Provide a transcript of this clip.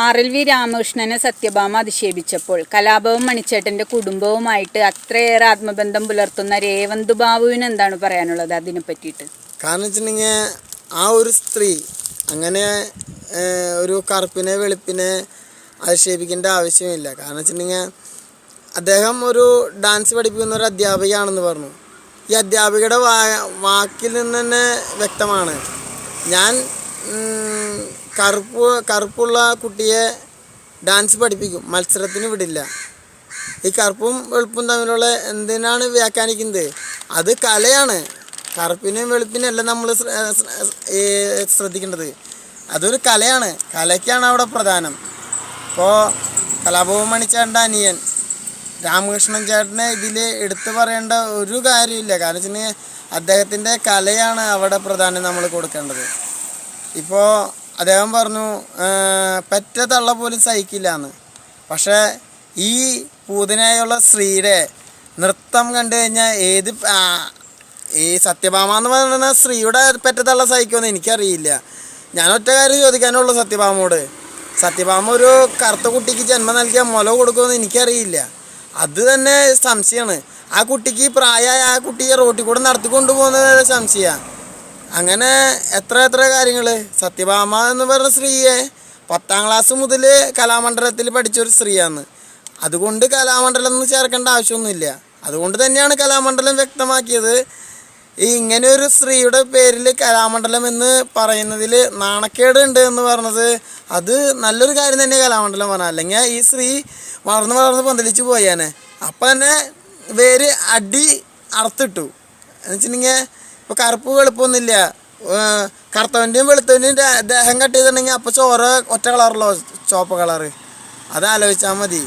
R L V രാമകൃഷ്ണനെ സത്യഭാമ അധിക്ഷേപിച്ചപ്പോൾ കലാപവും മണിച്ചേട്ടന്റെ കുടുംബവുമായിട്ട് അത്രയേറെ ആത്മബന്ധം പുലർത്തുന്ന രേവന്ത് ബാബുവിന് എന്താണ് പറയാനുള്ളത് അതിനെ പറ്റിയിട്ട്? കാരണം വെച്ചിട്ടുണ്ടെങ്കിൽ ആ ഒരു സ്ത്രീ അങ്ങനെ ഒരു കറുപ്പിനെ വെളുപ്പിനെ അധിക്ഷേപിക്കേണ്ട ആവശ്യമില്ല. കാരണം വെച്ചിട്ടുണ്ടെങ്കിൽ അദ്ദേഹം ഒരു ഡാൻസ് പഠിപ്പിക്കുന്ന ഒരു അധ്യാപികയാണെന്ന് പറഞ്ഞു. ഈ അധ്യാപികയുടെ വാക്കിൽ നിന്ന് തന്നെ വ്യക്തമാണ്. ഞാൻ കറുപ്പ് കറുപ്പുള്ള കുട്ടിയെ ഡാൻസ് പഠിപ്പിക്കും. മത്സരത്തിന് വിടില്ല. ഈ കറുപ്പും വെളുപ്പും തമ്മിലുള്ള എന്തിനാണ് വ്യാഖ്യാനിക്കുന്നത്? അത് കലയാണ്. കറുപ്പിനെയും വെളുപ്പിനെയും അല്ല നമ്മൾ ശ്രദ്ധിക്കേണ്ടത്. അതൊരു കലയാണ്. കലയ്ക്കാണ് അവിടെ പ്രധാനം. ഇപ്പോൾ കലാഭവൻ മണിച്ചേട്ടന്റെ അനിയൻ രാമകൃഷ്ണൻ ചേട്ടനെ ഇതിൽ എടുത്തു പറയേണ്ട ഒരു കാര്യമില്ല. കാരണം വെച്ചിട്ടുണ്ടെങ്കിൽ അദ്ദേഹത്തിന്റെ കലയാണ് അവിടെ പ്രധാനം നമ്മൾ കൊടുക്കേണ്ടത്. ഇപ്പോൾ അദ്ദേഹം പറഞ്ഞു പെറ്റ തള്ള പോലും സഹിക്കില്ല എന്ന് പക്ഷേ ഈ പൂതനായുള്ള സ്ത്രീയുടെ നൃത്തം കണ്ടു കഴിഞ്ഞാൽ ഏത് ഈ സത്യഭാമ എന്ന് പറയുന്ന സ്ത്രീയുടെ പെറ്റ തള്ള സഹിക്കുമെന്ന് എനിക്കറിയില്ല. ഞാൻ ഒറ്റ കാര്യം ചോദിക്കാനുള്ളൂ സത്യഭാമോട് സത്യഭാമ ഒരു കറുത്ത കുട്ടിക്ക് ജന്മം നൽകിയ മുല കൊടുക്കുമെന്ന് എനിക്കറിയില്ല. അത് തന്നെ സംശയമാണ് ആ കുട്ടിക്ക് പ്രായമായ ആ കുട്ടിയെ റോട്ടിൽ കൂടെ നടത്തിക്കൊണ്ടു പോകുന്നത് സംശയമാണ് അങ്ങനെ എത്ര എത്ര കാര്യങ്ങൾ സത്യഭാമ എന്ന് പറഞ്ഞ സ്ത്രീയെ പത്താം ക്ലാസ് മുതൽ കലാമണ്ഡലത്തിൽ പഠിച്ചൊരു സ്ത്രീയാണ്. അതുകൊണ്ട് കലാമണ്ഡലം എന്ന് ചേർക്കേണ്ട ആവശ്യമൊന്നുമില്ല. അതുകൊണ്ട് തന്നെയാണ് കലാമണ്ഡലം വ്യക്തമാക്കിയത്. ഈ ഇങ്ങനെ ഒരു സ്ത്രീയുടെ പേരിൽ കലാമണ്ഡലം എന്ന് പറയുന്നതിൽ നാണക്കേട് ഉണ്ട് എന്ന് പറഞ്ഞത് അത് നല്ലൊരു കാര്യം തന്നെ കലാമണ്ഡലം പറഞ്ഞാൽ അല്ലെങ്കിൽ ഈ സ്ത്രീ വളർന്ന് വളർന്ന് പന്തലിച്ച് പോയാനെ. അപ്പം തന്നെ വേര് അടി അറുത്തിട്ടു. എന്ന് വെച്ചിട്ടുണ്ടെങ്കിൽ ഇപ്പോൾ കറുപ്പ് വെളുപ്പൊന്നുമില്ല. കറുത്തവന്റെയും വെളുത്തവന്റെയും ദേഹം കട്ട് ചെയ്തിട്ടുണ്ടെങ്കിൽ അപ്പോൾ ചോറ് ഒറ്റ കളറല്ലോ ചുവപ്പ് കളറ് അത് ആലോചിച്ചാൽ മതി.